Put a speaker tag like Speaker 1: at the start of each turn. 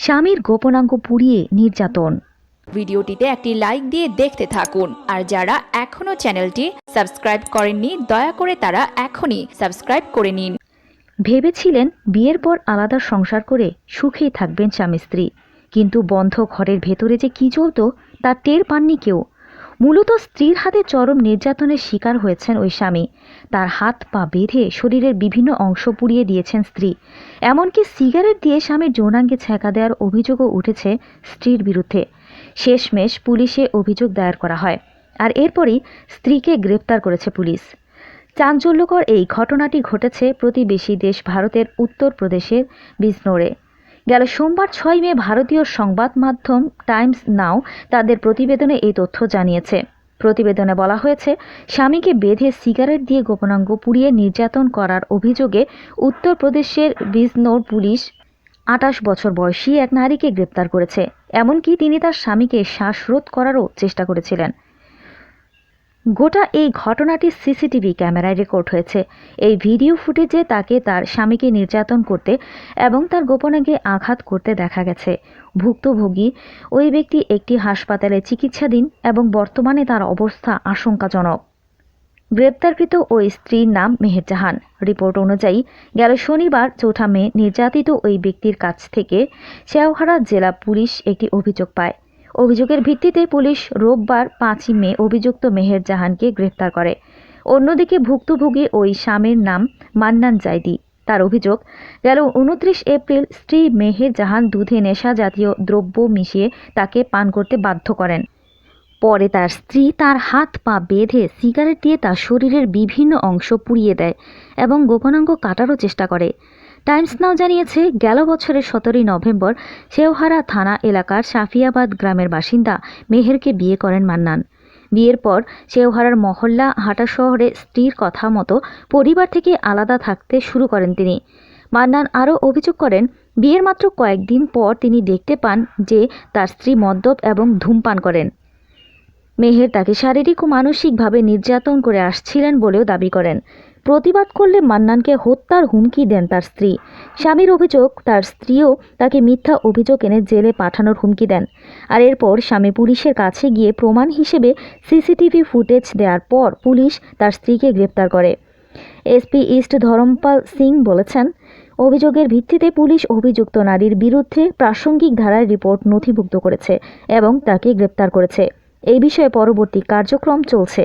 Speaker 1: স্বামীর গোপনাঙ্গ পুড়িয়ে নির্যাতন।
Speaker 2: ভিডিওটিতে একটি লাইক দিয়ে দেখতে থাকুন। আর যারা এখনও চ্যানেলটি সাবস্ক্রাইব করেননি দয়া করে তারা এখনই সাবস্ক্রাইব করে নিন।
Speaker 1: ভেবেছিলেন বিয়ের পর আলাদা সংসার করে সুখেই থাকবেন স্বামী স্ত্রী কিন্তু বন্ধ ঘরের ভেতরে যে কী চলত তা টের পাননি কেউ। মূলত স্ত্রীর হাতে চরম নির্যাতনের শিকার হয়েছেন ওই স্বামী। তার হাত পা বেঁধে শরীরের বিভিন্ন অংশ পুড়িয়ে দিয়েছেন স্ত্রী। এমনকি সিগারেট দিয়ে স্বামীর যৌনাঙ্গে ছ্যাঁকা দেওয়ার অভিযোগও উঠেছে স্ত্রীর বিরুদ্ধে। শেষমেশ পুলিশে অভিযোগ দায়ের করা হয়। আর এরপরই স্ত্রীকে গ্রেপ্তার করেছে পুলিশ। চাঞ্চল্যকর এই ঘটনাটি ঘটেছে প্রতিবেশী দেশ ভারতের উত্তরপ্রদেশের বিজনোরে। গেল সোমবার ছয় মে ভারতীয় সংবাদ মাধ্যম টাইমস নাও তাদের প্রতিবেদনে এই তথ্য জানিয়েছে। প্রতিবেদনে বলা হয়েছে, স্বামীকে বেঁধে সিগারেট দিয়ে গোপনাঙ্গ পুড়িয়ে নির্যাতন করার অভিযোগে উত্তরপ্রদেশের বিজনোর পুলিশ আটাশ বছর বয়সী এক নারীকে গ্রেপ্তার করেছে। এমনকি তিনি তার স্বামীকে শ্বাসরোধ করারও চেষ্টা করেছিলেন। গোটা এই ঘটনাটি সিসিটিভি ক্যামেরায় রেকর্ড হয়েছে। এই ভিডিও ফুটেজে তাকে তার স্বামীকে নির্যাতন করতে এবং তার গোপনাঙ্গে আঘাত করতে দেখা গেছে। ভুক্তভোগী ওই ব্যক্তি একটি হাসপাতালে চিকিৎসাধীন এবং বর্তমানে তার অবস্থা আশঙ্কাজনক। গ্রেপ্তারকৃত ওই স্ত্রীর নাম মেহেরজাহান রিপোর্ট অনুযায়ী, গেল শনিবার চৌঠা মে নির্যাতিত ওই ব্যক্তির কাছ থেকে শেওহারা জেলা পুলিশ একটি অভিযোগ পায়। অভিযোগের ভিত্তিতে পুলিশ রোববার পাঁচই মে অভিযুক্ত মেহের জাহানকে গ্রেপ্তার করে। অন্যদিকে ভুক্তভোগী ওই স্বামীর নাম মান্নান জাইদি। তার অভিযোগ, গেল উনত্রিশ এপ্রিল স্ত্রী মেহের জাহান দুধে নেশা জাতীয় দ্রব্য মিশিয়ে তাকে পান করতে বাধ্য করেন। পরে তার স্ত্রী তার হাত পা বেঁধে সিগারেট দিয়ে তার শরীরের বিভিন্ন অংশ পুড়িয়ে দেয় এবং গোপনাঙ্গ কাটারও চেষ্টা করে। টাইমস নাও জানিয়েছে, গেল বছরের সতেরোই নভেম্বর শেওহারা থানা এলাকার সাফিয়াবাদ গ্রামের বাসিন্দা মেহেরকে বিয়ে করেন মান্নান। বিয়ের পর শেওহারার মহল্লা হাটা শহরে স্ত্রীর কথা মতো পরিবার থেকে আলাদা থাকতে শুরু করেন তিনি। মান্নান আরও অভিযোগ করেন, বিয়ের মাত্র কয়েকদিন পর তিনি দেখতে পান যে তার স্ত্রী মদ্যপ এবং ধূমপান করেন। মেহের তাকে শারীরিক ও মানসিকভাবে নির্যাতন করে আসছিলেন বলেও দাবি করেন। প্রতিবাদ করলে মান্নানকে হত্যার হুমকি দেন তার স্ত্রী। স্বামীর অভিযোগ, তার স্ত্রীও তাকে মিথ্যা অভিযোগ এনে জেলে পাঠানোর হুমকি দেন। আর এরপর স্বামী পুলিশের কাছে গিয়ে প্রমাণ হিসেবে সিসিটিভি ফুটেজ দেওয়ার পর পুলিশ তার স্ত্রীকে গ্রেপ্তার করে। এসপি ইস্ট ধরমপাল সিং বলেছেন, অভিযোগের ভিত্তিতে পুলিশ অভিযুক্ত নারীর বিরুদ্ধে প্রাসঙ্গিক ধারায় রিপোর্ট নথিভুক্ত করেছে এবং তাকে গ্রেপ্তার করেছে। এই বিষয়ে পরবর্তী কার্যক্রম চলছে।